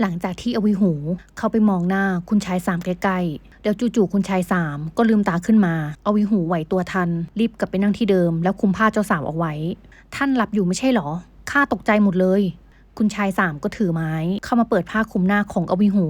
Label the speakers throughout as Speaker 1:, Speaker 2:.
Speaker 1: หลังจากที่อวิหู เข้าไปมองหน้าคุณชายสามใกล้ๆ แล้วจู่ๆคุณชายสามก็ลืมตาขึ้นมา อวิหูไหวตัวทัน รีบกลับไปนั่งที่เดิม แล้วคุมผ้าเจ้าสาวเอาไว้ ท่านหลับอยู่ไม่ใช่หรอ ข้าตกใจหมดเลย คุณชายสามก็ถือไม้ เข้ามาเปิดผ้าคลุมหน้าของอวิหู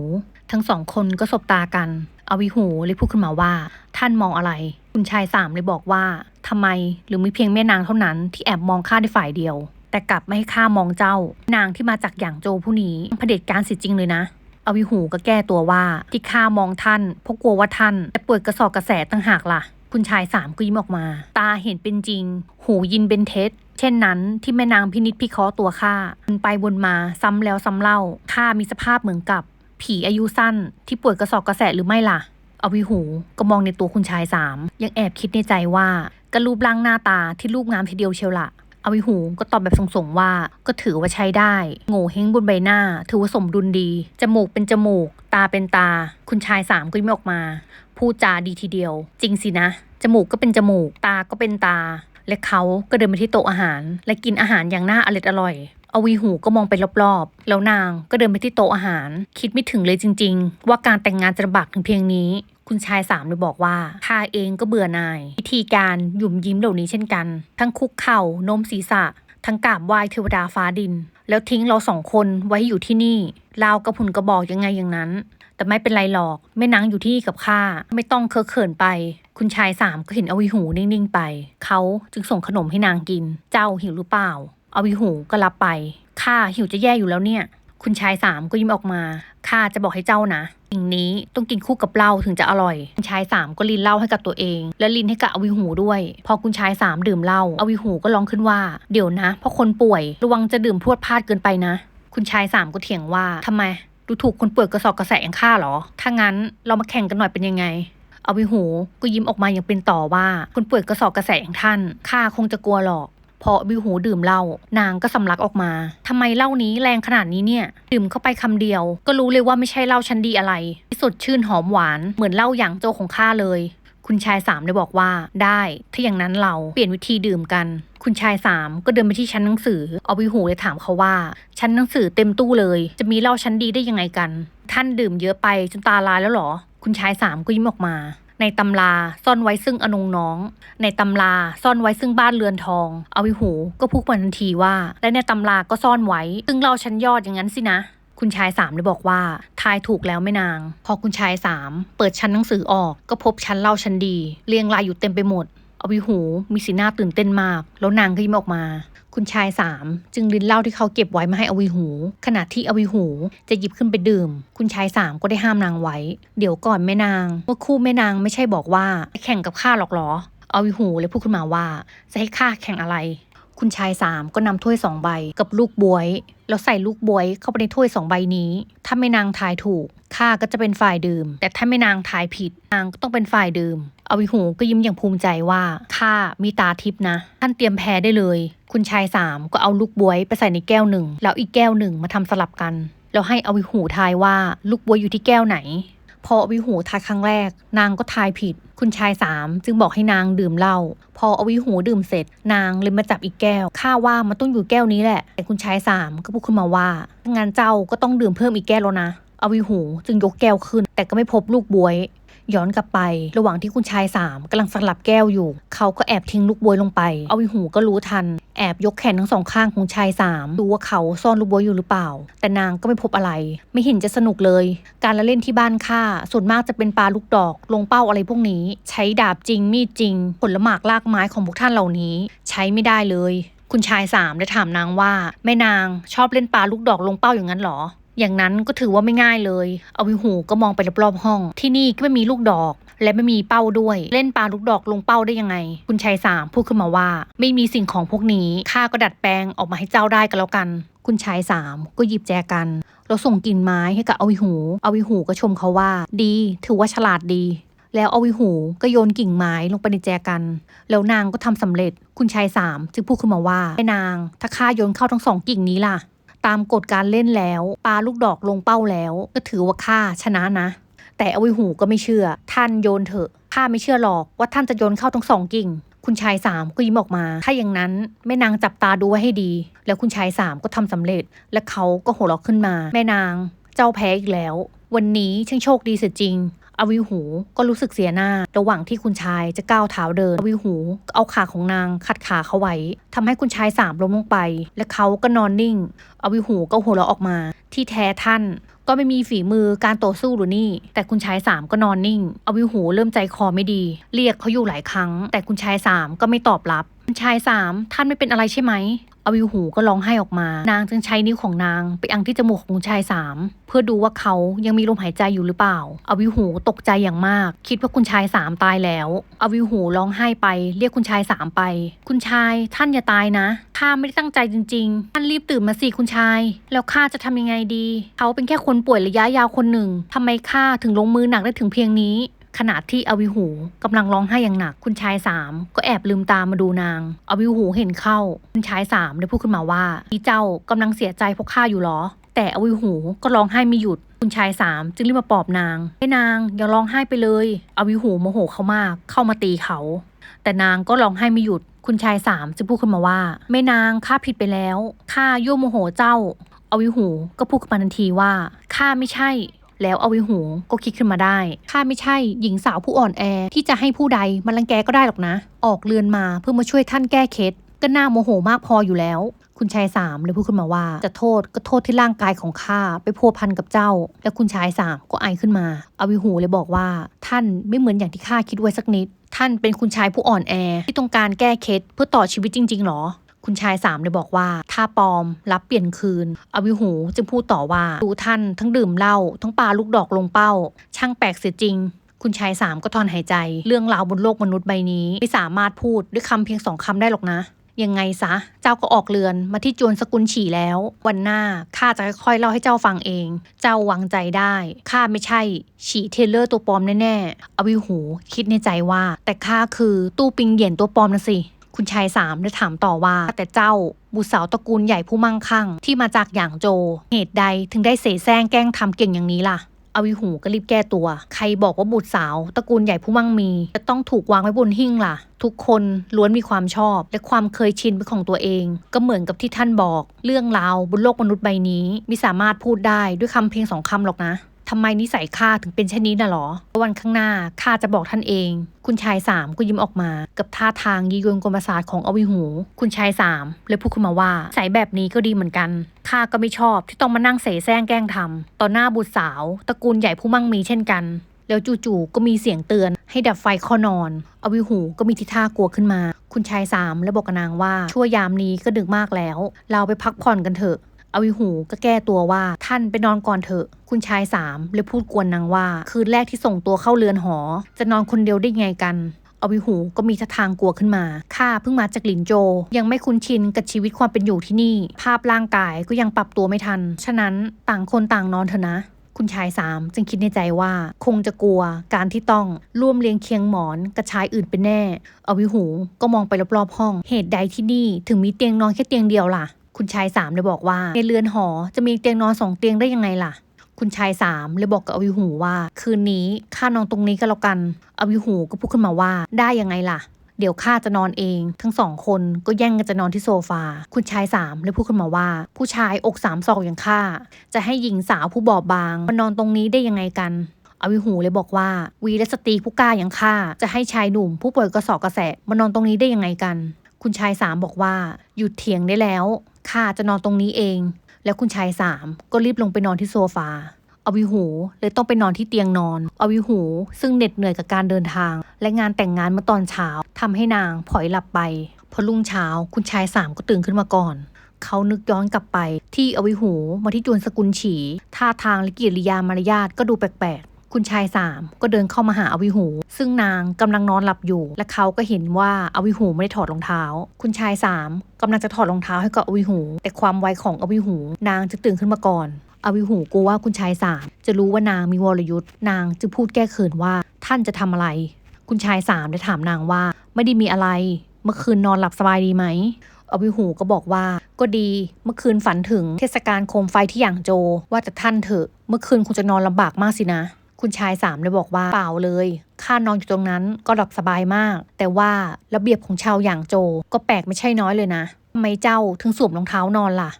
Speaker 1: ทั้งสองคนก็สบตากัน อวิหูเลยพูดขึ้นมาว่า ท่านมองอะไร คุณชายสามเลยบอกว่าทำไมหรือมีเพียงแม่นางเท่านั้นที่แอบมองข้าได้ฝ่ายเดียว แต่กลับไม่ให้ข้ามองเจ้า นางที่มาจากอย่างโจผู้นี้เผด็จการสิจริงเลยนะอวิหูก็แก้ตัวว่าที่ข้ามองท่านเพราะกลัวว่าท่านจะป่วยกระสอบกระแสตั้งหากล่ะ คุณชายสามก็ยิ้มออกมา ตาเห็นเป็นจริง หูยินเป็นเท็จเช่นนั้นที่แม่นางพินิจพิเคราะห์ตัวข้าวนไปวนมาซ้ำแล้วซ้ำเล่าข้ามีสภาพเหมือนกับ ผีอายุสั้น ที่ป่วยกระสอบกระแสหรือไม่ล่ะ อวิหูก็มองในตัวคุณชายสามยังแอบคิดในใจว่า กระรูปร่างหน้าตาที่รูปงามทีเดียวเชียวละ อวิหูก็ตอบแบบสงๆว่าก็ถือว่าใช้ได้ โง่เฮงบนใบหน้า ถือว่าสมดุลดี จมูกเป็นจมูก ตาเป็นตา คุณชายสามก็ยิ้มออกมา พูดจาดีทีเดียว จริงสินะ จมูกก็เป็นจมูก ตาก็เป็นตา และเขาก็เดินไปที่โต๊ะอาหาร และกินอาหารอย่างน่าอร่อยอร่อยอวีหูก็มองไปรอบๆ แล้วนางก็เดินไปที่โต๊ะอาหาร คิดไม่ถึงเลยจริง ๆ ว่าการแต่งงานจะลำบากถึงเพียงนี้ คุณชายสามเลยบอกว่าข้าเองก็เบื่อนาย วิธีการหยุ่มยิ้มเหล่านี้เช่นกัน ทั้งคุกเข่าโน้มศีรษะ ทั้งกราบไหว้เทวดาฟ้าดิน แล้วทิ้งเราสองคนไว้อยู่ที่นี่ราวกระพุนกระบอกยังไงอย่างนั้น แต่ไม่เป็นไรหรอกแม่นางอยู่ที่นี่กับข้าไม่ต้องเคอะเขินไป คุณชายสามก็เห็นอวิหูนิ่งๆไป เขาจึงส่งขนมให้นางกิน เจ้าหิวหรือเปล่าอวิหูก็รับไปข้าหิวจะแย่อยู่แล้วเนี่ย คุณชายสามก็ยิ้มออกมาข้าจะบอกให้เจ้านะสิ่งนี้ต้องกินคู่กับเหล้าถึงจะอร่อย คุณชายสามก็ลินเหล้าให้กับตัวเอง และลินให้กับอวิหูด้วย พอคุณชายสามดื่มเหล้าอวิหูก็ร้องขึ้นว่าเดี๋ยวนะ เพราะคนป่วยระวังจะดื่มพรวดพลาดเกินไปนะ คุณชายสามก็เถียงว่าทำไมดูถูกคนป่วยกระสอบกระแสอย่างข้าเหรอ ถ้างั้นเรามาแข่งกันหน่อยเป็นยังไงอวิหูก็ยิ้มออกมาอย่างเป็นต่อว่าคนป่วยกระสอบกระแสอย่างท่านข้าคงจะกลัวหรอก พอวิวหูดื่มเหล้านางก็สำลักออกมาทำไมเหล้านี้แรงขนาดนี้เนี่ย ดื่มเข้าไปคำเดียว ก็รู้เลยว่าไม่ใช่เหล้าชั้นดีอะไรที่สดชื่นหอมหวานเหมือนเหล้าอย่างโจของข้าเลย คุณชายสามได้บอกว่าได้ถ้าอย่างนั้นเราเปลี่ยนวิธีดื่มกันคุณชายสามก็เดินไปที่ชั้นหนังสือ เอาวิหูเลยถามเขาว่า ชั้นหนังสือเต็มตู้เลย จะมีเหล้าชั้นดีได้ยังไงกัน ท่านดื่มเยอะไปจนตาลายแล้วหรอ คุณชายสามก็ยิ้มออกมา ในตำราซ่อนไว้ซึ่งอนงน้อง ในตำราซ่อนไว้ซึ่งบ้านเรือนทอง เอาวิหูก็พูดมาทันทีว่า และในตำราก็ซ่อนไว้ ซึ่งเราชั้นยอดอย่างนั้นสินะคุณชายสามเลยบอกว่าทายถูกแล้วไม่นาง พอคุณชายสามเปิดชั้นหนังสือออกก็พบชั้นเล่าชั้นดี เรียงรายอยู่เต็มไปหมด อวิหูมีสีหน้าตื่นเต้นมาก แล้วนางก็ยิ้มออกมา คุณชายสามจึงรินเหล้าที่เขาเก็บไว้มาให้อวิหู ขณะที่อวิหู จะหยิบขึ้นไปดื่ม คุณชายสามก็ได้ห้ามนางไว้ เดี๋ยวก่อนแม่นางเมื่อคู่แม่นางไม่ใช่บอกว่าจะแข่งกับข้าหรอกเหรออวิหูเลยพูดขึ้นมาว่า จะให้ข้าแข่งอะไร คุณชายสามก็นำถ้วยสองใบกับลูกบวยแล้วใส่ลูกบวยเข้าไปในถ้วยสองใบนี้ ถ้าไม่นางทายถูกข้าก็จะเป็นฝ่ายดื่ม แต่ถ้าไม่นางทายผิดนางก็ต้องเป็นฝ่ายดื่มอวิหูก็ยิ้มอย่างภูมิใจว่าข้ามีตาทิพนะ ท่านเตรียมแพ้ได้เลย คุณชายสามก็เอาลูกบวยไปใส่ในแก้วหนึ่งแล้วอีกแก้วหนึ่งมาทำสลับกัน แล้วให้อวิหูทายว่าลูกบวยอยู่ที่แก้วไหน พออวิหูทายครั้งแรก นางก็ทายผิด คุณชายสามจึงบอกให้นางดื่มเหล้าพออวิหูดื่มเสร็จ นางเลยมาจับอีกแก้วข้าว่ามันต้องอยู่แก้วนี้แหละ แต่คุณชายสามก็พูดขึ้นมาว่าถ้างั้นเจ้าก็ต้องดื่มเพิ่มอีกแก้วแล้วนะอวิหูจึงยกแก้วขึ้น แต่ก็ไม่พบลูกบวย ย้อนกลับไป ระหว่างที่คุณชายสามกำลังสลับแก้วอยู่ เขาก็แอบทิ้งลูกบวยลงไป เอาวิหูก็รู้ทัน แอบยกแขนทั้งสองข้างของชายสามดูว่าเขาซ่อนลูกบวยอยู่หรือเปล่า แต่นางก็ไม่พบอะไร ไม่เห็นจะสนุกเลย การละเล่นที่บ้านข้าส่วนมากจะเป็นปลาลูกดอก ลงเป้าอะไรพวกนี้ ใช้ดาบจริงมีดจริง ผลหมากลากไม้ของพวกท่านเหล่านี้ ใช้ไม่ได้เลย คุณชายสามได้ถามนางว่าแม่นางชอบเล่นปลาลูกดอกลงเป้าอย่างนั้นหรอ อย่างนั้นก็ถือว่าไม่ง่ายเลย เอาวิหูก็มองไปรอบๆห้อง ที่นี่ก็ไม่มีลูกดอก และไม่มีเป้าด้วย เล่นปลาลูกดอกลงเป้าได้ยังไง คุณชายสามพูดขึ้นมาว่า ไม่มีสิ่งของพวกนี้ข้าก็ดัดแปลงออกมาให้เจ้าได้กันแล้วกัน คุณชายสามก็หยิบแจกันแล้วส่งกิ่นไม้ให้กับอวิหูอวิหูก็ชมเขาว่า ดี ถือว่าฉลาดดีแล้วอวิหูก็โยนกิ่งไม้ลงไปในแจกัน แล้วนางก็ทำสำเร็จ คุณชายสามจึงพูดขึ้นมาว่าไอ้นาง ถ้าข้าโยนเข้าทั้งสองกิ่งนี้ล่ะ ตามกฎการเล่นแล้วปาลูกดอกลงเป้าแล้ว ก็ถือว่าข้าชนะนะ แต่อวิหูก็ไม่เชื่อ ท่านโยนเถอะข้าไม่เชื่อหรอกว่าท่านจะโยนเข้าทั้งสองกิ่งคุณชายสามก็ยิ้มออกมา ถ้าอย่างนั้นแม่นางจับตาดูไว้ให้ดี แล้วคุณชายสามก็ทำสำเร็จ และเขาก็หัวเราะขึ้นมา แม่นาง เจ้าแพ้อีกแล้ว วันนี้ช่างโชคดีเสียจริง อวิหูก็รู้สึกเสียหน้า ระหว่างที่คุณชายจะก้าวเท้าเดิน อวิหูก็เอาขาของนางขัดขาเขาไว้ทำให้คุณชายสามล้มลงไป และเขาก็นอนนิ่ง อวิหูก็หัวเราะออกมา ที่แท้ท่านก็ไม่มีฝีมือการต่อสู้หรือนี่ แต่คุณชายสามก็นอนนิ่ง อวิหูเริ่มใจคอไม่ดี เรียกเขาอยู่หลายครั้ง แต่คุณชายสามก็ไม่ตอบรับ คุณชายสามท่านไม่เป็นอะไรใช่ไหม อวิวหูก็ร้องไห้ออกมา นางจึงใช้นิ้วของนางไปอังที่จมูกของชายสามเพื่อดูว่าเขายังมีลมหายใจอยู่หรือเปล่า อวิวหูตกใจอย่างมาก คิดว่าคุณชายสามตายแล้ว อวิวหูร้องไห้ไป เรียกคุณชายสามไป คุณชายท่านอย่าตายนะข้าไม่ได้ตั้งใจจริง ๆ ท่านรีบตื่นมาสิคุณชาย แล้วข้าจะทำยังไงดี เขาเป็นแค่คนป่วยระยะยาวคนหนึ่งทำไมข้าถึงลงมือหนักได้ถึงเพียงนี้ ขณะที่อวิหูกำลังร้องไห้อย่างหนัก คุณชายสามก็แอบลืมตามาดูนาง อวิหูเห็นเข้า คุณชายสามได้พูดขึ้นมาว่าอีเจ้ากำลังเสียใจเพราะข้าอยู่หรอ แต่อวิหูก็ร้องไห้ไม่หยุดคุณชายสามจึงรีบมาปลอบนางให้นางอย่าร้องไห้ไปเลย อวิหูโมโหเขามากเข้ามาตีเขา แต่นางก็ร้องไห้ไม่หยุด คุณชายสามจึงพูดขึ้นมาว่าแม่นางข้าผิดไปแล้วข้ายั่วโมโหเจ้า อวิหูก็พูดขึ้นมาทันทีว่าข้าไม่ใช่ แล้วอวิหูก็คิดขึ้นมาได้ข้าไม่ใช่หญิงสาวผู้อ่อนแอที่จะให้ผู้ใดมารังแกก็ได้หรอกนะ ออกเรือนมาเพื่อมาช่วยท่านแก้เคล็ดก็น่าโมโหมากพออยู่แล้ว คุณชายสามเลยพูดขึ้นมาว่า จะโทษก็โทษที่ร่างกายของข้าไปพัวพันกับเจ้า แล้วคุณชายสามก็ไอขึ้นมาอวิหูเลยบอกว่า ท่านไม่เหมือนอย่างที่ข้าคิดไว้สักนิด ท่านเป็นคุณชายผู้อ่อนแอที่ต้องการแก้เคล็ดเพื่อต่อชีวิตจริงๆหรอ คุณชายสามเลยบอกว่า ถ้าปลอมรับเปลี่ยนคืน อวิหูจึงพูดต่อว่าดูท่านทั้งดื่มเหล้าทั้งปาลูกดอกลงเป้า ช่างแปลกเสียจริงคุณชายสามก็ถอนหายใจ เรื่องราวบนโลกมนุษย์ใบนี้ ไม่สามารถพูดด้วยคำเพียงสองคำได้หรอกนะ ยังไงซะ เจ้าก็ออกเรือนมาที่จวนสกุลฉี่แล้ว วันหน้าข้าจะค่อยๆเล่าให้เจ้าฟังเอง เจ้าวางใจได้ข้าไม่ใช่ ฉี่เทเลอร์ตัวปลอมแน่ๆอวิหู คิดในใจว่า แต่ข้าคือตู้ปิงเหยียนตัวปลอมนะสิ คุณชายสามได้ถามต่อว่า แต่เจ้าบุตรสาวตระกูลใหญ่ผู้มั่งคั่ง ที่มาจากหยางโจ เหตุใดถึงได้เสแสร้งแกล้งทำเก่งอย่างนี้ล่ะอวิหูก็รีบแก้ตัว ใครบอกว่าบุตรสาวตระกูลใหญ่ผู้มั่งมี จะต้องถูกวางไว้บนหิ้งล่ะ ทุกคนล้วนมีความชอบ และความเคยชินเป็นของตัวเอง ก็เหมือนกับที่ท่านบอก เรื่องราวบนโลกมนุษย์ใบนี้ ไม่สามารถพูดได้ด้วยคำเพียงสองคำหรอกนะ ทำไมนิสัยข้าถึงเป็นเช่นนี้น่ะหรอ วันข้างหน้าข้าจะบอกท่านเอง คุณชายสามก็ยิ้มออกมา กับท่าทางยียวนกลมประสาทของอวิหู คุณชายสามเลยพูดขึ้นมาว่าใสายแบบนี้ก็ดีเหมือนกันข้าก็ไม่ชอบที่ต้องมานั่งเสแสร้งแกล้งทำต่อหน้าบุตรสาวตระกูลใหญ่ผู้มั่งมีเช่นกัน แล้วจู่ๆก็มีเสียงเตือนให้ดับไฟข้อนอน อวิหูก็มีทิท่ากลัวขึ้นมา คุณชายสามและบอกกับนางว่าชั่วยามนี้ก็ดึกมากแล้ว เราไปพักผ่อนกันเถอะ อวิหูก็แก้ตัวว่าท่านไปนอนก่อนเถอะ คุณชายสามเลยพูดกวนนางว่า คืนแรกที่ส่งตัวเข้าเรือนหอ จะนอนคนเดียวได้ไงกันอวิหูก็มีท่าทางกลัวขึ้นมา ข้าเพิ่งมาจากหลินโจ ยังไม่คุ้นชินกับชีวิตความเป็นอยู่ที่นี่ ภาพร่างกายก็ยังปรับตัวไม่ทัน ฉะนั้นต่างคนต่างนอนเถอะนะ คุณชายสามจึงคิดในใจว่า คงจะกลัวการที่ต้องร่วมเรียงเคียงหมอนกับชายอื่นเป็นแน่ อวิหูก็มองไปรอบๆห้อง เหตุใดที่นี่ถึงมีเตียงนอนแค่เตียงเดียวล่ะ คุณชายสามเลยบอกว่า ในเรือนหอจะมีเตียงนอนสองเตียงได้ยังไงล่ะ คุณชายสามเลยบอกกับอวิหูว่า คืนนี้ข้านอนตรงนี้ก็แล้วกัน อวิหูก็พูดขึ้นมาว่าได้ยังไงล่ะ เดี๋ยวข้าจะนอนเอง ทั้งสองคนก็แย่งกันจะนอนที่โซฟา คุณชายสามเลยพูดขึ้นมาว่า ผู้ชายอกสามศอกอย่างข้าจะให้หญิงสาวผู้บอบบางมานอนตรงนี้ได้ยังไงกันอวิหูเลยบอกว่า วีและสตรีผู้กล้าอย่างข้าจะให้ชายหนุ่มผู้ป่วยกระสอบกระแสะมานอนตรงนี้ได้ยังไงกัน คุณชายสามบอกว่า หยุดเถียงได้แล้วข้าจะนอนตรงนี้เอง แล้วคุณชายสามก็รีบลงไปนอนที่โซฟาอวิหูเลยต้องไปนอนที่เตียงนอน อวิหู ซึ่งเหน็ดเหนื่อยกับการเดินทาง และงานแต่งงานเมื่อตอนเช้าทำให้นางผลอยหลับไป พอรุ่งเช้าคุณชายสามก็ตื่นขึ้นมาก่อน เขานึกย้อนกลับไป ที่อวิหูมาที่จวนสกุลฉีท่าทางและกิริยามารยาทก็ดูแปลกๆ คุณชายสามก็เดินเข้ามาหาอวิหู ซึ่งนางกำลังนอนหลับอยู่ และเขาก็เห็นว่าอวิหูไม่ได้ถอดรองเท้า คุณชายสามกำลังจะถอดรองเท้าให้กับอวิหู แต่ความไวของอวิหู นางจะตื่นขึ้นมาก่อนอวิหูกลัวว่าคุณชายสามจะรู้ว่านางมีวรยุทธ์นางจึงพูดแก้เขินว่าท่านจะทำอะไร คุณชายสามได้ถามนางว่า ไม่ได้มีอะไร เมื่อคืนนอนหลับสบายดีไหมอวิหูก็บอกว่า ก็ดีเมื่อคืนฝันถึงเทศกาลโคมไฟที่หยางโจ ว่าแต่ท่านเถอะ เมื่อคืนคงจะนอนลำบากมากสินะ คุณชายสามเลยบอกว่าเปล่าเลยข้านอนอยู่ตรงนั้นก็หลับสบายมาก แต่ว่าระเบียบของชาวหยางโจก็แปลกไม่ใช่น้อยเลยนะทำไมเจ้าถึงสวมรองเท้านอนล่ะ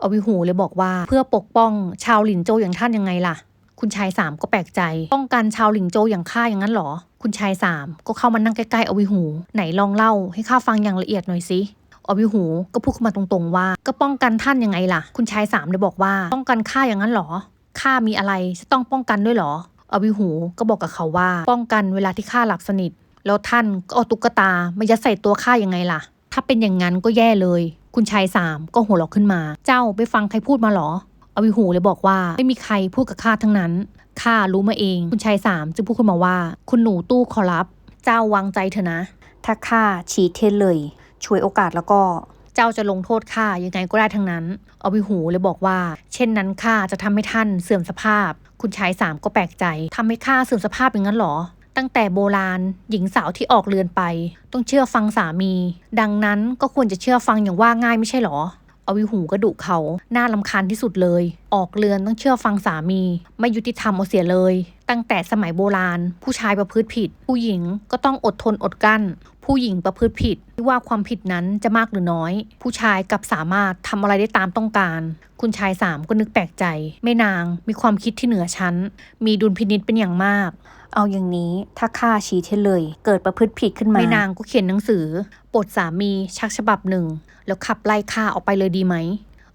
Speaker 1: อวิหูเลยบอกว่าเพื่อปกป้องชาวหลินโจอย่างท่านยังไงล่ะ คุณชายสามก็แปลกใจ ป้องกันชาวหลินโจอย่างข้าอย่างนั้นเหรอ คุณชายสามก็เข้ามานั่งใกล้ๆอวิหู ไหนลองเล่าให้ข้าฟังอย่างละเอียดหน่อยสิอวิหูก็พูดขึ้นมาตรงๆว่า ก็ป้องกันท่านยังไงล่ะ คุณชายสามเลยบอกว่า ป้องกันข้าอย่างนั้นเหรอข้ามีอะไรจะต้องป้องกันด้วยเหรอ อวิหู ก็บอกกับเขาว่า ป้องกันเวลาที่ข้าหลับสนิท แล้วท่านก็เอาตุ๊กตามายัดใส่ตัวข้ายังไงล่ะ ถ้าเป็นอย่างนั้นก็แย่เลย คุณชายสามก็หัวเราะขึ้นมา เจ้าไปฟังใครพูดมาเหรออวิหูเลยบอกว่าไม่มีใครพูดกับข้าทั้งนั้นข้ารู้มาเอง คุณชายสามจึงพูดขึ้นมาว่า คุณหนูตู้ขอรับ เจ้าวางใจเถอะนะ ถ้าข้าฉีดเทนเลย ช่วยโอกาสแล้วก็เจ้าจะลงโทษข้ายังไงก็ได้ทั้งนั้นอวิหูเลยบอกว่า เช่นนั้นข้าจะทำให้ท่านเสื่อมสภาพ คุณชายสามก็แปลกใจทำให้ข้าเสื่อมสภาพอย่างนั้นหรอ ตั้งแต่โบราณ หญิงสาวที่ออกเรือนไป ต้องเชื่อฟังสามี ดังนั้นก็ควรจะเชื่อฟังอย่างว่าง่ายไม่ใช่หรออวิหูก็ดุเขาหน่าลำคาญที่สุดเลย ออกเรือนต้องเชื่อฟังสามี ไม่ยุติธรรมเอาเสียเลย ตั้งแต่สมัยโบราณ ผู้ชายประพฤติผิด ผู้หญิงก็ต้องอดทนอดกั้น ผู้หญิงประพฤติผิดไม่ว่าความผิดนั้นจะมากหรือน้อย ผู้ชายกลับสามารถทำอะไรได้ตามต้องการ คุณชายสามก็นึกแปลกใจแม่นางมีความคิดที่เหนือชั้น มีดุลพินิษเป็นอย่างมาก เอาอย่างนี้ถ้าข้าชี้เทเลย เกิดประพฤติผิดขึ้นมาแม่นางก็เขียนหนังสือปลดสามีชักฉบับหนึ่ง แล้วขับไล่ข้าออกไปเลยดีไหม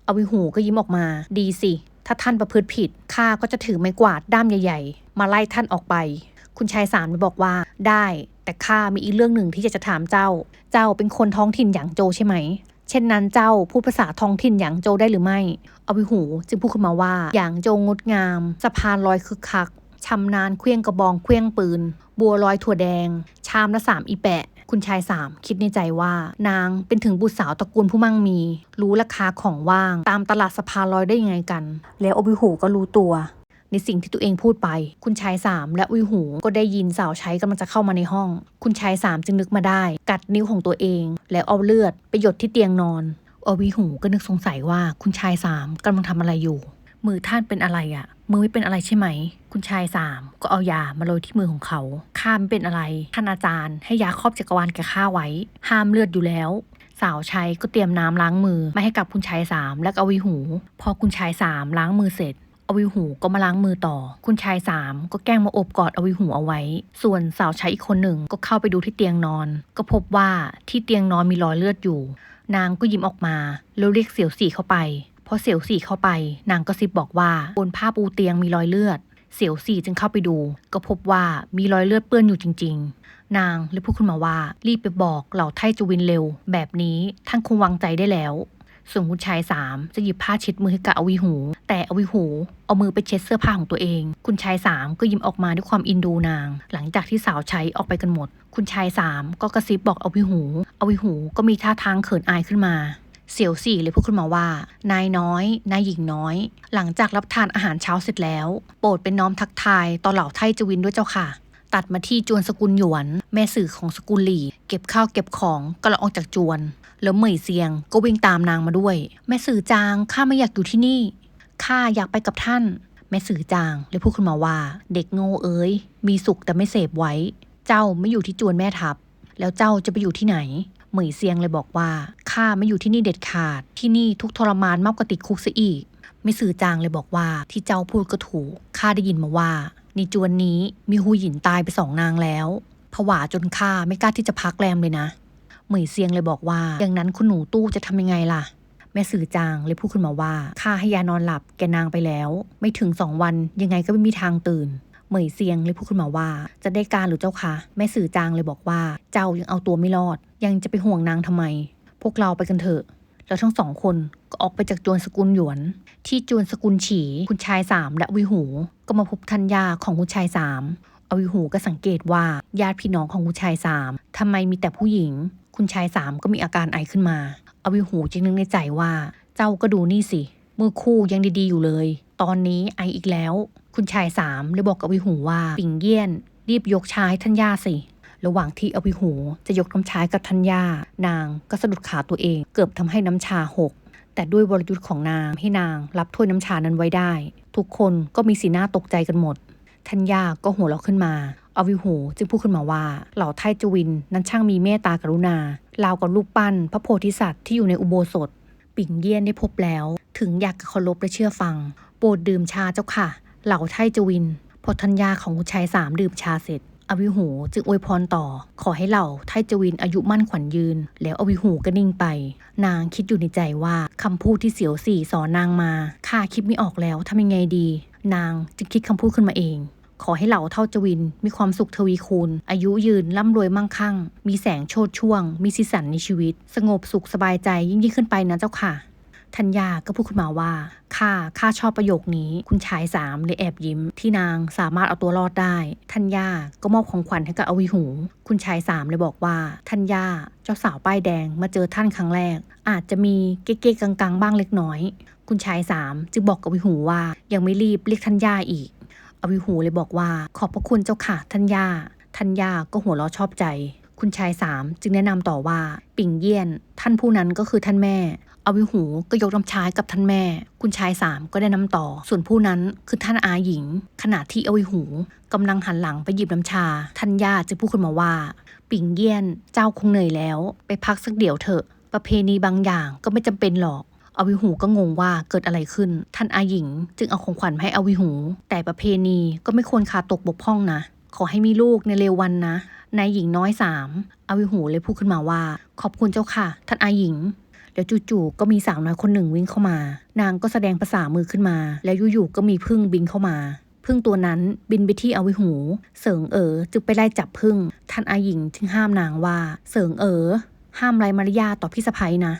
Speaker 1: อวิหูก็ยิ้มออกมา ดีสิ ถ้าท่านประพฤติผิดข้าก็จะถือไม้กวาดด้ามใหญ่ ๆ มาไล่ท่านออกไป คุณชายสามบอกว่าได้ แต่ข้ามีอีกเรื่องหนึ่งที่จะจะถามเจ้า เจ้าเป็นคนท้องถิ่นอย่างโจใช่ไหม เช่นนั้นเจ้าพูดภาษาท้องถิ่นอย่างโจได้หรือไม่ เอวิหูจึงพูดขึ้นมาว่า อย่างโจงดงาม สะพานลอยคึกคักชำนาญเคลี้ยงกระบองเคลี้ยงปืน บัวลอยถั่วแดง ชามละสามอีแปะ คุณชายสามคิดในใจว่า นางเป็นถึงบุตรสาวตระกูลผู้มั่งมี รู้ราคาของว่าง ตามตลาดสะพานลอยได้ยังไงกัน แล้วอวิหูก็รู้ตัว ในสิ่งที่ตัวเองพูดไป คุณชายสามและอุยหูก็ได้ยินสาวใช้กำลังจะเข้ามาในห้อง คุณชายสามจึงนึกมาได้ กัดนิ้วของตัวเอง แล้วเอาเลือดไปหยดที่เตียงนอนอวิหูก็นึกสงสัยว่าคุณชายสามกำลังทำอะไรอยู่ มือท่านเป็นอะไรอะ่ะ มือไม่เป็นอะไรใช่ไหม คุณชายสามก็เอายามาโรยที่มือของเขา ข้ามเป็นอะไร ท่านอาจารย์ให้ยาครอบจักรวาลแกข้าไว้ ห้ามเลือดอยู่แล้ว สาวใช้ก็เตรียมน้ำล้างมือมาให้กับคุณชายสามและก็อวิหู พอคุณชายสามล้างมือเสร็จ อวิหูก็มาล้างมือต่อ คุณชายสามก็แกล้งมาโอบกอดอวิหูเอาไว้ ส่วนสาวใช้อีกคนหนึ่งก็เข้าไปดูที่เตียงนอน ก็พบว่าที่เตียงนอนมีรอยเลือดอยู่ นางก็ยิ้มออกมา แล้วเรียกเสี่ยวสี่เข้าไปพอเสี่ยวสี่เข้าไป นางก็ซิบบอกว่าบนผ้าปูเตียงมีรอยเลือด เสี่ยวสี่จึงเข้าไปดู ก็พบว่ามีรอยเลือดเปื้อนอยู่จริง ๆ นางเลยพูดขึ้นมาว่า รีบไปบอกเหล่าไทจูวินเร็ว แบบนี้ท่านคงวางใจได้แล้ว ส่วนคุณชายสามจะหยิบผ้าเช็ดมือให้กับอวิหู แต่อวิหูเอามือไปเช็ดเสื้อผ้าของตัวเอง คุณชายสามก็ยิ้มออกมาด้วยความอินดูนาง หลังจากที่สาวใช้ออกไปกันหมด คุณชายสามก็กระซิบบอกอวิหู อวิหูก็มีท่าทางเขินอายขึ้นมาเสี่ยวสี่เลยพูดขึ้นมาว่า นายน้อย นายหญิงน้อย หลังจากรับทานอาหารเช้าเสร็จแล้ว โปรดเป็นน้อมทักทายต่อเหล่าไทจวินด้วยเจ้าค่ะ ตัดมาที่จวนสกุลหยวน แม่สื่อของสกุลหลี่ เก็บข้าวเก็บของกำลังออกจากจวน แล้วเหมยเซียงก็วิ่งตามนางมาด้วย แม่สื่อจางข้าไม่อยากอยู่ที่นี่ข้าอยากไปกับท่าน แม่สื่อจางเลยพูดขึ้นมาว่า เด็กโง่เอ้ยมีสุขแต่ไม่เสพไว้ เจ้าไม่อยู่ที่จวนแม่ทัพ แล้วเจ้าจะไปอยู่ที่ไหนเหมยเซียงเลยบอกว่าข้าไม่อยู่ที่นี่เด็ดขาด ที่นี่ทุกทรมานมากกว่าติดคุกซะอีก ไม่สื่อจางเลยบอกว่าที่เจ้าพูดก็ถูกข้าได้ยินมาว่า ในจวนนี้มีหูหยินตายไปสองนางแล้วผวาจนข้าไม่กล้าที่จะพักแรมเลยนะเหมยเซียงเลยบอกว่าอย่างนั้นคุณหนูตู้จะทำยังไงล่ะ แม่สื่อจางเลยพูดขึ้นมาว่าข้าให้ยานอนหลับแกนางไปแล้ว ไม่ถึงสองวันยังไงก็ไม่มีทางตื่นเหมยเซียงเลยพูดขึ้นมาว่า จะได้การหรือเจ้าคะแม่สื่อจางเลยบอกว่า เจ้ายังเอาตัวไม่รอด ยังจะไปห่วงนางทำไม พวกเราไปกันเถอะ แล้วทั้งสองคนก็ออกไปจากจวนสกุลหยวน ที่จวนสกุลฉี คุณชายสามและวิหู ก็มาพบทัญญาของคุณชายสามอวิหูก็สังเกตว่าญาติพี่น้องของคุณชายสามทำไมมีแต่ผู้หญิง คุณชายสามก็มีอาการไอขึ้นมา อวิหูจึงนึกในใจว่า เจ้าก็ดูนี่สิเมื่อคู่ยังดีๆอยู่เลย ตอนนี้ไออีกแล้ว คุณชายสามเลยบอกกับวิหูว่าปิ่งเยี่ยน รีบยกชายทัญญาสิ ระหว่างที่อวิหูจะยกน้ำชากับทัญญานางก็สะดุดขาตัวเอง เกือบทำให้น้ำชาหก แต่ด้วยวรยุทธ์ของนางให้นางรับถ้วยน้ำชานั้นไว้ได้ ทุกคนก็มีสีหน้าตกใจกันหมด ทัญญาก็หัวเราะขึ้นมาอวิหูจึงพูดขึ้นมาว่า เหล่าไทจวินนั้นช่างมีเมตตากรุณาราวกับรูปปั้น พระโพธิสัตว์ที่อยู่ในอุโบสถ ปิ่งเยี่ยนได้พบแล้ว ถึงอยากเคารพและเชื่อฟัง โปรดดื่มชาเจ้าค่ะ เหล่าไทจวิน พอทัญญาของคุณชายสามดื่มชาเสร็จ อวิหูจึงอวยพรต่อ ขอให้เหล่าไทจวินอายุมั่นขวัญยืน แล้วอวิหูก็นิ่งไป นางคิดอยู่ในใจว่าคำพูดที่เสียวสี่สอนนางมาข้าคิดไม่ออกแล้วทำยังไงดี นางจึงคิดคำพูดขึ้นมาเองขอให้เหล่าเท่าจวิน มีความสุขทวีคูณ อายุยืน ร่ำรวยมั่งคั่ง มีแสงโชดช่วง มีสีสันในชีวิต สงบสุขสบายใจยิ่งยิ่งขึ้นไปนะเจ้าค่ะ ธัญญาก็พูดขึ้นมาว่าข้าข้าชอบประโยคนี้ คุณชายสามเลยแอบยิ้ม ที่นางสามารถเอาตัวรอดได้ธัญญาก็มอบของขวัญให้กับอวิหู คุณชายสามเลยบอกว่าธัญญาเจ้าสาวป้ายแดงมาเจอท่านครั้งแรก อาจจะมีเก๊ๆกังๆ บ้างเล็กน้อย คุณชายสามจึงบอกกับอวิหูว่ายังไม่รีบเรียกธัญญาอีก อวิหูเลยบอกว่า ขอบพระคุณเจ้าค่ะธัญญาธัญญาก็หัวเราะชอบใจ คุณชายสามจึงแนะนำต่อว่าปิ่งเยี่ยน ท่านผู้นั้นก็คือท่านแม่ อวิหูก็ยกน้ำชาให้กับท่านแม่ คุณชายสามก็ได้น้ำต่อ ส่วนผู้นั้นคือท่านอาหญิง ขณะที่อวิหูกำลังหันหลังไปหยิบน้ำชา ท่านย่าจึงพูดขึ้นมาว่า ปิ่งเยี่ยนเจ้าคงเหนื่อยแล้ว ไปพักสักเดี๋ยวเถอะ ประเพณีบางอย่างก็ไม่จำเป็นหรอกอวิหูก็งงว่าเกิดอะไรขึ้น ท่านอาหญิง จึงเอาของขวัญให้อวิหู แต่ประเพณีก็ไม่ควรขาดตกบกพร่องนะ ขอให้มีลูกในเร็ววันนะนายหญิงน้อยสามอวิหูเลยพูดขึ้นมาว่า ขอบคุณเจ้าค่ะ ท่านอาหญิง แล้วจู่ๆก็มีสาวน้อยคนหนึ่งวิ่งเข้ามา นางก็แสดงภาษามือขึ้นมา แล้วอยู่ๆก็มีพึ่งบินเข้ามาพึ่งตัวนั้นบินไปที่อวิหู เสิงเอ๋อจึงไปไล่จับพึ่ง ท่านอาหญิงจึงห้ามนางว่า เสิงเอ๋อห้ามไรมารยาต่อพี่สะใภ้นะ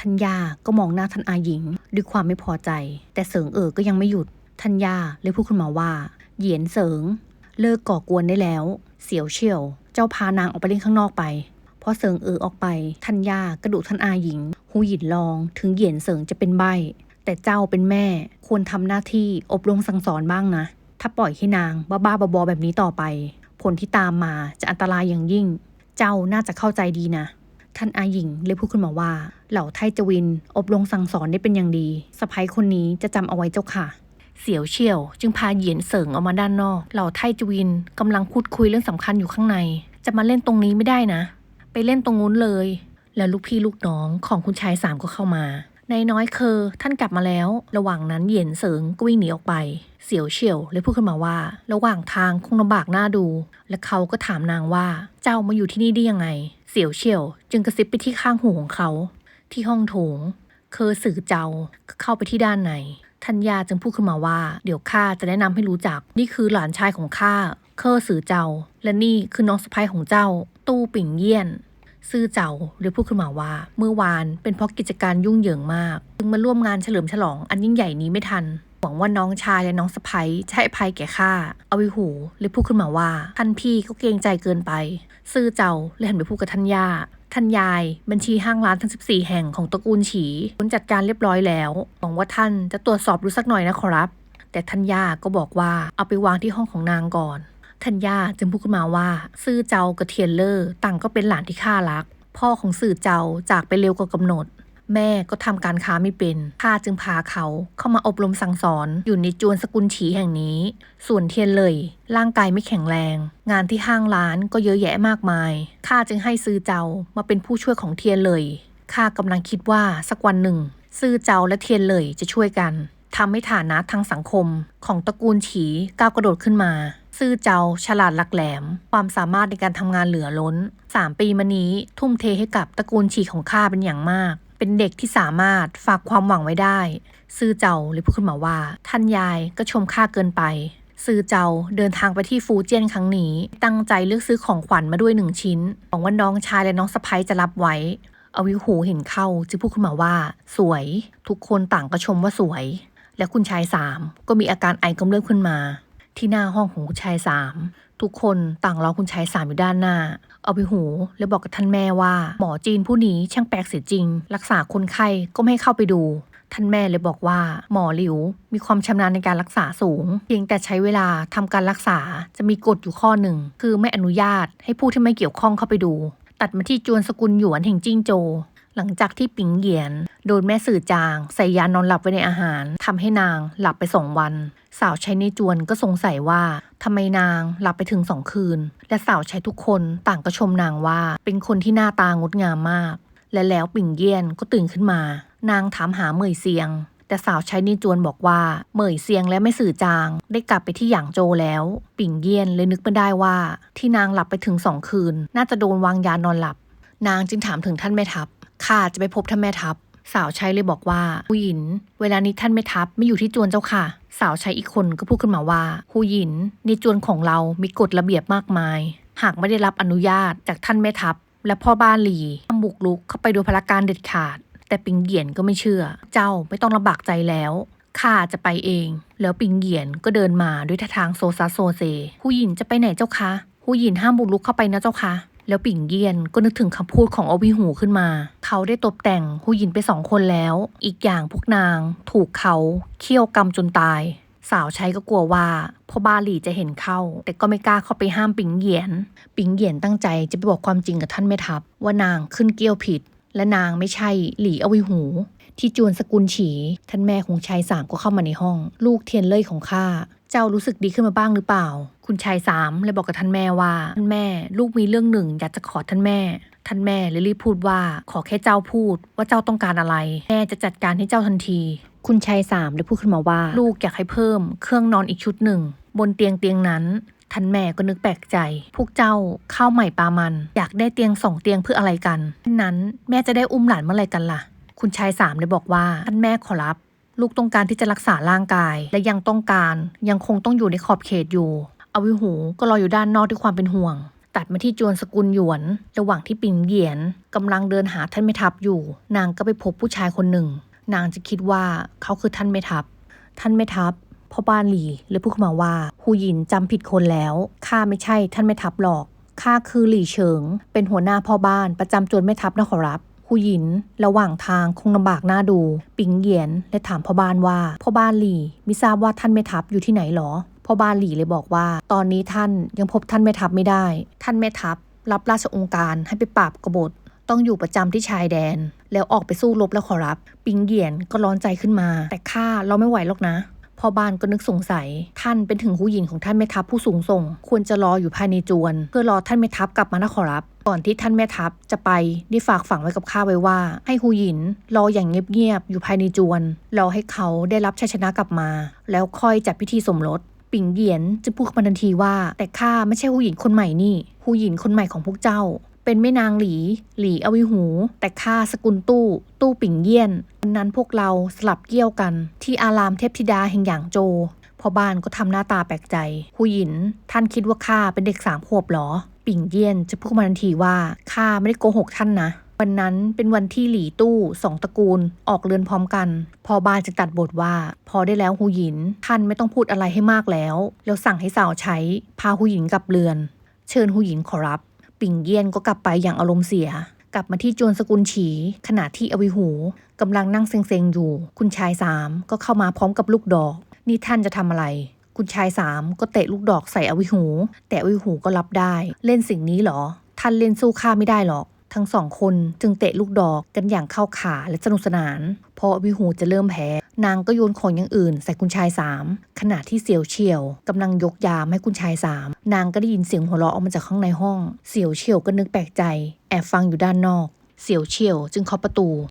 Speaker 1: ทัญญาก็มองหน้าท่านอาหญิงด้วยความไม่พอใจ แต่เสิงเอ๋อก็ยังไม่หยุดทัญญาเลยพูดขึ้นมาว่า เหยียนเสิง เลิกก่อกวนได้แล้ว เสียวเชี่ยว เจ้าพานางออกไปเล่นข้างนอกไป อเสิงเออออกไปทัญญากระดุท่านอาหญิงหูหยินลอง ถึงเหยียนเสิงจะเป็นใบ แต่เจ้าเป็นแม่ ควรทำหน้าที่อบรมสั่งสอนบ้างนะ ถ้าปล่อยให้นางบ้าๆบอๆแบบนี้ต่อไป ผลที่ตามมาจะอันตรายอย่างยิ่ง เจ้าน่าจะเข้าใจดีนะ ท่านอาหญิงเลยพูดขึ้นมาว่า เหล่าไทจวิน อบรมสั่งสอนได้เป็นอย่างดีสะพ้ยคนนี้จะจำเอาไว้เจ้าค่ะเสียวเชี่ยว จึงพาเหยียนเสิงออกมาด้านนอก เหล่าไทจวินกำลังพูดคุยเรื่องสำคัญอยู่ข้างใน จะมาเล่นตรงนี้ไม่ได้นะ ไปเล่นตรงนู้นเลย แล้วลูกพี่ลูกน้องของคุณชายสามก็เข้ามานายน้อยเคอท่านกลับมาแล้ว ระหว่างนั้นเหยียนเสิงก็วิ่งหนีออกไป เสียวเชี่ยวเลยพูดขึ้นมาว่า ระหว่างทางคงลำบากหน้าดู และเขาก็ถามนางว่าเจ้ามาอยู่ที่นี่ได้ยังไง เสียวเชี่ยว จึงกระซิบไปที่ข้างหูของเขา ที่ห้องโถง เคอสื่อเจ้าก็เข้าไปที่ด้านในทัญญาจึงพูดขึ้นมาว่า เดี๋ยวข้าจะแนะนำให้รู้จัก นี่คือหลานชายของข้าเคอสื่อเจ้า และนี่คือน้องสะใภ้ของเจ้า ตู้ปิ่งเยี่ยน ซื่อเจ้าเลยพูดขึ้นมาว่า เมื่อวานเป็นเพราะกิจการยุ่งเหยิงมาก จึงมาร่วมงานเฉลิมฉลองอันยิ่งใหญ่นี้ไม่ทันหวังว่าน้องชายและน้องสะใภ้จะให้อภัยแก่ข้าเอาวิหูเลยพูดขึ้นมาว่าท่านพี่ก็เกรงใจเกินไป ซื่อเจ้าเลยหันไปพูดกับท่านย่าท่านยาย บัญชีห้างร้านทั้ง 14 แห่งของตระกูลฉีคุณจัดการเรียบร้อยแล้วหวังว่าท่านจะตรวจสอบดูสักหน่อยนะครับ แต่ท่านย่าก็บอกว่าเอาไปวางที่ห้องของนางก่อน ทัญญาจึงพูดขึ้นมาว่า ซื่อเจ้ากับเทียนเลอร์ต่างก็เป็นหลานที่ข้ารัก พ่อของสื่อเจ้าจากไปเร็วกว่ากำหนด แม่ก็ทำการค้าไม่เป็นข้าจึงพาเขาเข้ามาอบรมสั่งสอนอยู่ในจวนสกุลฉีแห่งนี้ ส่วนเทียนเลย ร่างกายไม่แข็งแรง งานที่ห้างร้านก็เยอะแยะมากมายข้าจึงให้ซื้อเจ้ามาเป็นผู้ช่วยของเทียนเลยข้ากำลังคิดว่าสักวันหนึ่ง ซื่อเจ้าและเทียนเลยจะช่วยกันทำให้ฐานะทางสังคมของตระกูลฉีก้าวกระโดดขึ้นมา ซื่อเจ้า ฉลาดหลักแหลม ความสามารถในการทำงานเหลือล้น 3 ปีมานี้ทุ่มเทให้กับตระกูลฉีของข้าเป็นอย่างมาก เป็นเด็กที่สามารถฝากความหวังไว้ได้ ซื่อเจ้าเลยพูดขึ้นมาว่า ท่านยายก็ชมข้าเกินไปซื่อเจ้าเดินทางไปที่ฟูเจียนครั้งนี้ ตั้งใจเลือกซื้อของขวัญมาด้วยหนึ่งชิ้นหวังว่าน้องชายและน้องสะใภ้จะรับไว้ อวิหูเห็นเข้าจึงพูดขึ้นมาว่า สวย ทุกคนต่างก็ชมว่าสวย และคุณชายสามก็มีอาการไอกำเริบขึ้นมา ที่หน้าห้องของคุณชายสามทุกคนต่างรอคุณชายสามอยู่ด้านหน้า เอาไปหูแล้วบอกกับท่านแม่ว่า หมอจีนผู้นี้ช่างแปลกเสียจริง รักษาคนไข้ก็ไม่ให้เข้าไปดู ท่านแม่เลยบอกว่า หมอหลิว มีความชำนาญในการรักษาสูง เพียงแต่ใช้เวลาทำการรักษาจะมีกฎอยู่ข้อหนึ่ง คือไม่อนุญาตให้ผู้ที่ไม่เกี่ยวข้องเข้าไปดู ตัดมาที่จวนสกุลหยวนแห่งจิ้งโจหลังจากที่ปิงเหยียน โดนแม่สื่อจาง ใส่ยานอนหลับไว้ในอาหารทำให้นางหลับไปสองวัน สาวใช้ในจวนก็สงสัยว่าทำไมนางหลับไปถึงสองคืน และสาวใช้ทุกคนต่างก็ชมนางว่าเป็นคนที่หน้าตางดงามมาก และแล้วปิ่งเยี่ยนก็ตื่นขึ้นมา นางถามหาเหมยเซียง แต่สาวใช้ในจวนบอกว่าเหมยเซียงและไม่สื่อจาง ได้กลับไปที่หยางโจแล้ว ปิ่งเยี่ยนเลยนึกไม่ได้ว่า ที่นางหลับไปถึงสองคืน น่าจะโดนวางยานอนหลับ นางจึงถามถึงท่านแม่ทัพข้าจะไปพบท่านแม่ทัพ สาวใช้เลยบอกว่าหูหยิน เวลานี้ท่านแม่ทัพไม่อยู่ที่จวนเจ้าค่ะ สาวใช้อีกคนก็พูดขึ้นมาว่าหูหยินในจวนของเรามีกฎระเบียบมากมาย หากไม่ได้รับอนุญาตจากท่านแม่ทัพ และพ่อบ้านหลีห้ามบุกรุกเข้าไปโดยพลการเด็ดขาด แต่ปิงเหยียนก็ไม่เชื่อ เจ้าไม่ต้องลำบากใจแล้วข้าจะไปเอง แล้วปิงเหยียนก็เดินมาด้วยท่าทางโซซัสโซเซหูหยินจะไปไหนเจ้าคะหูหยินห้ามบุกรุกเข้าไปนะเจ้าคะ แล้วปิ่งเยียนก็นึกถึงคำพูดของอวิหูขึ้นมา เขาได้ตบแต่งหูยินไปสองคนแล้ว อีกอย่างพวกนางถูกเขาเคี่ยวกรรมจนตาย สาวใช้ก็กลัวว่าพ่อบาหลีจะเห็นเข้า แต่ก็ไม่กล้าเข้าไปห้ามปิงเหยียน ปิงเหยียนตั้งใจจะไปบอกความจริงกับท่านแม่ทัพว่านางขึ้นเกี้ยวผิด และนางไม่ใช่หลีอวิหูที่จวนสกุลฉี ท่านแม่ของชายสามก็เข้ามาในห้อง ลูกเทียนเล่ยของข้า จ้ารู้สึกดีขึ้นมาบ้างหรือเปล่า คุณชายสามเลยบอกกับท่านแม่ว่าท่านแม่ ลูกมีเรื่องหนึ่งอยากจะขอท่านแม่ ท่านแม่เลยรีบพูดว่าขอแค่เจ้าพูดว่าเจ้าต้องการอะไร แม่จะจัดการให้เจ้าทันที คุณชายสามเลยพูดขึ้นมาว่า ลูกอยากให้เพิ่ม เครื่องนอนอีกชุดหนึ่ง บนเตียงเตียงนั้นท่านแม่ก็นึกแปลกใจ พวกเจ้าข้าวใหม่ปลามัน อยากได้เตียงสองเตียงเพื่ออะไรกันนั้นแม่จะได้อุ้มหลานเมื่อไหรกันล่ะ คุณชายสามเลยบอกว่าท่านแม่ขอรับ ลูกต้องการที่จะรักษาร่างกาย และยังต้องการ ยังคงต้องอยู่ในขอบเขตอยู่ อวิหูก็รออยู่ด้านนอกด้วยความเป็นห่วง ตัดมาที่จวนสกุลหยวน ระหว่างที่ปิงเหยียนกำลังเดินหาท่านแม่ทัพอยู่ นางก็ไปพบผู้ชายคนหนึ่ง นางจะคิดว่าเขาคือท่านแม่ทัพท่านแม่ทัพพ่อบ้านหลีเลยพูดมาว่าฮูหยินจำผิดคนแล้วข้าไม่ใช่ท่านแม่ทัพหรอกข้าคือหลี่เฉิง เป็นหัวหน้าพ่อบ้านประจำจวนแม่ทัพนะขอรับ หูหยิน ระหว่างทางคงลำบากหน้าดู ปิงเหยียนและถามพ่อบ้านว่า พ่อบ้านหลี่มิทราบว่าท่านแม่ทัพอยู่ที่ไหนหรอ พ่อบ้านหลี่เลยบอกว่า ตอนนี้ท่านยังพบท่านแม่ทัพไม่ได้ ท่านแม่ทัพ รับราชองค์การให้ไปปราบกบฏต้องอยู่ประจำที่ชายแดน แล้วออกไปสู้รบแล้วขอรับ ปิงเหยียนก็ร้อนใจขึ้นมา แต่ข้าเราไม่ไหวหรอกนะ พ่อบ้านก็นึกสงสัย ท่านเป็นถึงหูหยินของท่านแม่ทัพผู้สูงส่ง ควรจะรออยู่ภายในจวน เพื่อรอท่านแม่ทัพกลับมานะขอรับ ก่อนที่ท่านแม่ทัพจะไปได้ฝากฝังไว้กับข้าไว้ว่า ให้หูหยินรออย่างเงียบๆอยู่ภายในจวนรอให้เขาได้รับชัยชนะกลับมา แล้วค่อยจัดพิธีสมรสปิ่งเหยียนจึงพูดมาทันทีว่า แต่ข้าไม่ใช่หูหยินคนใหม่นี่หูหยินคนใหม่ของพวกเจ้า เป็นแม่นางหลี หลีอวิหู แต่ข้าสกุลตู้ ตู้ปิ่งเยี่ยนวันนั้นพวกเราสลับเกี่ยวกัน ที่อารามเทพธิดาแห่งหยางโจพอบ้านก็ทำหน้าตาแปลกใจหูหยิน ท่านคิดว่าข้าเป็นเด็กสามขวบเหรอ ปิ่งเยี่ยนจะพูดมาทันทีว่าข้าไม่ได้โกหกท่านนะวันนั้นเป็นวันที่หลี่ตู้สองตระกูลออกเรือนพร้อมกัน พอบ้านจะตัดบทว่า พอได้แล้วหูหยิน ท่านไม่ต้องพูดอะไรให้มากแล้ว แล้วสั่งให้สาวใช้ พาหูหยินกลับเรือน เชิญหูหยินขอรับ ปิงเยียนก็กลับไปอย่างอารมณ์เสีย กลับมาที่จวนสกุลฉี ขณะที่อวิหูกำลังนั่งเซ็งๆอยู่ คุณชายสามก็เข้ามาพร้อมกับลูกดอก นี่ท่านจะทำอะไร คุณชายสามก็เตะลูกดอกใส่อวิหู แต่อวิหูก็รับได้ เล่นสิ่งนี้เหรอ ท่านเล่นสู้ข้าไม่ได้หรอก ทั้งสองคนจึงเตะลูกดอกกันอย่างเข้าขาและสนุกสนานพออวิหูจะเริ่มแพ้ นางก็โยนของอย่างอื่น ใส่คุณชายสามขณะที่เสี่ยวเฉียวกำลังยกยามให้คุณชายสามนางก็ได้ยินเสียงหัวเราะออกมาจากข้างในห้อง เสี่ยวเฉียวก็นึกแปลกใจ แอบฟังอยู่ด้านนอก เสี่ยวเฉียวจึงเคาะประตู